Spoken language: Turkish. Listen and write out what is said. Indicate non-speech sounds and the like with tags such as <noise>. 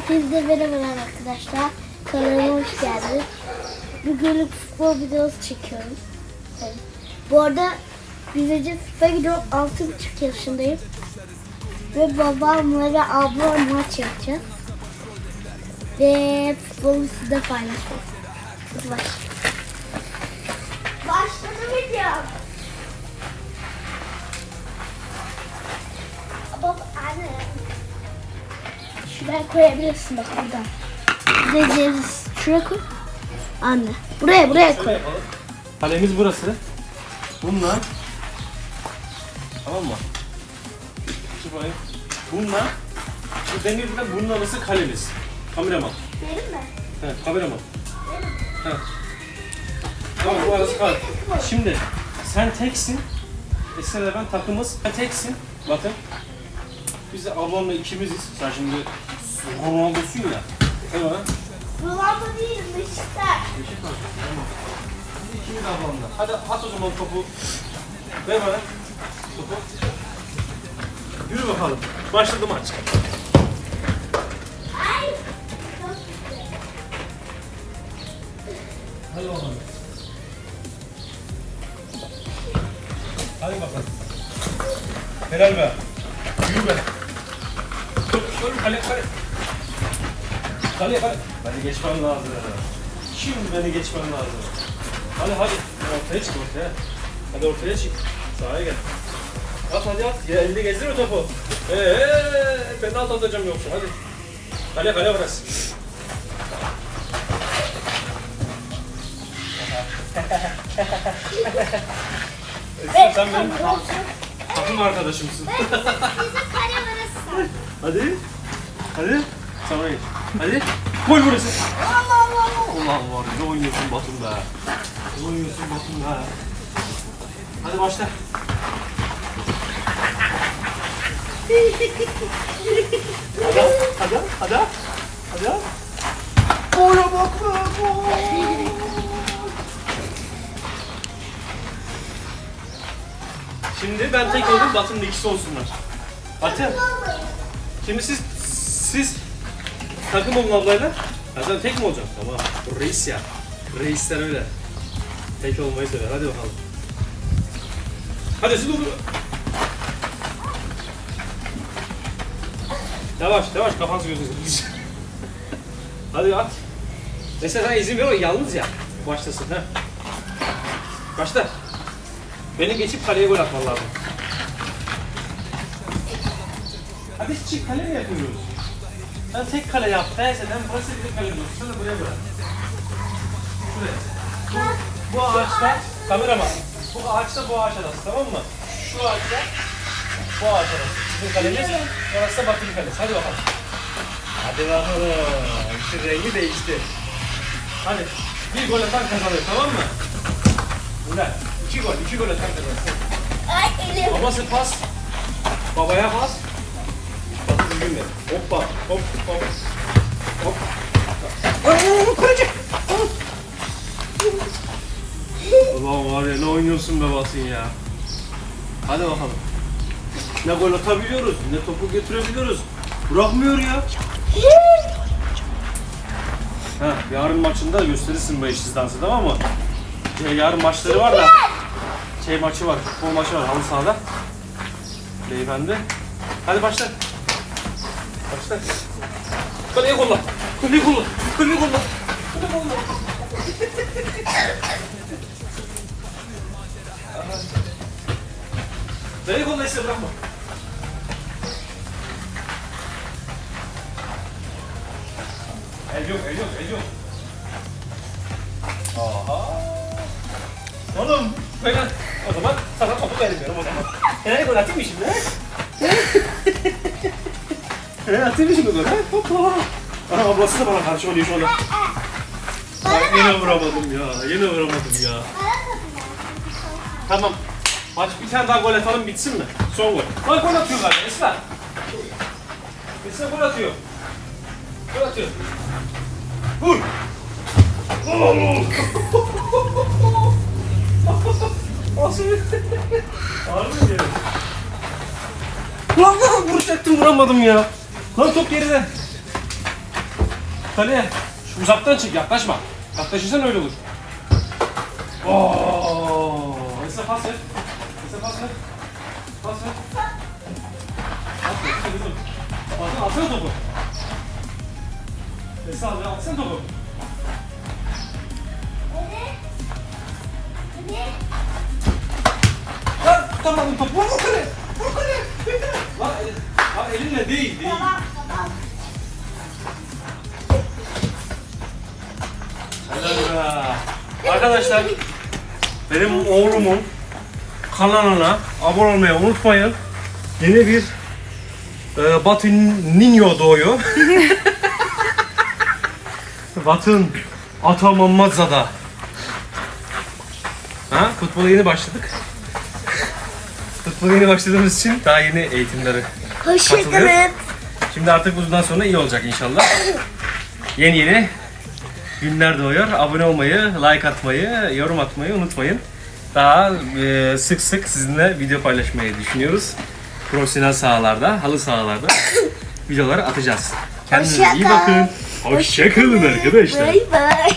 Hepinize merhabalar arkadaşlar. Kanalıma hoş geldiniz. Bugünlük futbol videosu çekiyorum. Bu arada bizece FIFA gidiyorum. 6,5 yaşındayım. Ve babamla ve ablam maç yapacağız. Ve futbolu size paylaşacağız. Hadi baş. Başladı video. Baba anne. Şuraya koyabilirsin bak buradan. Bir de ceviz. Şuraya koy. Anne. Buraya buraya koy. Kalemiz burası. Bununla Tamam mı? Şu bakayım. Bununla Şu demirle bunun arası kalemiz. Kameraman. Verin mi? He, kameraman. He. Tamam bu arası kal. Şimdi sen teksin. Esra ile ben takımız. Sen teksin. Bakın. Biz de ablamla ikimiziz. Sen şimdi Ronaldo'sun ya. Tamam. Ronaldo değilim Beşiktaş. İkimiz ablamla. Hadi at o zaman topu. Ver bana. Topu. Yürü bakalım. Başladı maç. Ay. Hadi bakalım. Hadi bakalım. Helal be. Yürü be. Dur, dur, kale, kale. Kale, kale. Hadi geçmem lazım. Şimdi beni geçmem lazım. Hadi hadi. Ortaya çık ortaya. Hadi ortaya çık. Sahaya gel. At hadi at. Ya elinde gezdirme topu. Eee penaltı atacağım yoksa hadi. Kale kale burası. <laughs> Esin sen benim takım arkadaşımsın. Hadi. Hadi. Sana geç. Hadi. Gol burası. Allah Allah Allah. Ulan var ne oynuyorsun Batum be. Ne oynuyorsun Batum be. Hadi başla. hadi, hadi, hadi, hadi. Oya bak be. Şimdi ben tek oldum, Batum'da ikisi olsunlar. Batı. Şimdi siz, siz takım olun ablayla. Ha sen tek mi olacaksın? Tamam. Reis ya. Reisler öyle. Tek olmayı sever. Hadi bakalım. Hadi siz olur. Yavaş yavaş kafanızı gözünüzü. <laughs> Hadi at. Mesela sen izin ver o yalnız ya. Başlasın ha. Başla. Beni geçip kaleye gol atman lazım. Hadi çık kale mi yapıyoruz? Sen tek kale yap. Neyse ben burası bir kale diyorsun. Sen de buraya bırak. Şuraya. Bu, bu ağaçta kameraman. Bu ağaçta bu ağaç arası tamam mı? Şu ağaçta bu ağaç arası. Bizim kalemiz. Orası da Batı'nın kalesi. Hadi bakalım. Hadi bakalım. İşte rengi değişti. Hadi. Bir gol atan kazanır tamam mı? Bunlar. İki gol. iki gol atan kazanır. Ay elim. Babası pas. Babaya pas. Düzgün ver. Hoppa. Hop hop. Hop. Aa. Ulan var ya ne oynuyorsun be Basın ya. Hadi bakalım. Ne gol atabiliyoruz, ne topu götürebiliyoruz. Bırakmıyor ya. Ha, yarın maçında gösterirsin bu eşsiz dansı tamam mı? Ya, yarın maçları var da şey maçı var, futbol maçı var halı sahada. Beyefendi. Hadi başla. Başla. Kaleyi kolla. Kaleyi kolla. Kaleyi kolla. Kaleyi kolla. Kaleyi kolla işte bırakma. El yok, el yok, o zaman sana topu vermiyorum o zaman. Nereye gol atayım? He? Atayım şimdi gol? he? Hoppa. Ana ablası da bana karşı oluyor şu anda. Ya, yine vuramadım ya, yine vuramadım ya. Tamam. Maç bir tane daha gol atalım bitsin mi? Son gol. Bak gol atıyor zaten Esra. Esra gol atıyor. Gol atıyor. Vur. Oh! Nasıl bir... Harbi mi? Lan vuracaktım vuramadım ya. Lan top geride. kaleye. Şu uzaktan çek yaklaşma. Yaklaşırsan öyle olur. Oo. Esra pas ver. Esra pas ver. Pas ver. Pas ver kızım. Atsana, atsana topu. Esra abi atsana topu. Lan tutamadın topu. Vur kaleye. Vur kaleye. Lan, lan elinle değil değil. Helal Arkadaşlar benim oğlumun kanalına abone olmayı unutmayın. Yeni bir e, Batı Ninyo doğuyor. <laughs> Batın Atamamazada. Ha, futbola yeni başladık. Futbola yeni başladığımız için daha yeni eğitimleri Hoşçakalın. Şimdi artık bundan sonra iyi olacak inşallah. Yeni yeni günler doğuyor. Abone olmayı, like atmayı, yorum atmayı unutmayın. Daha e, sık sık sizinle video paylaşmayı düşünüyoruz. Profesyonel sahalarda, halı sahalarda <coughs> videoları atacağız. Kendinize iyi Hoşça kal. bakın. Hoşçakalın arkadaşlar. Bay bay.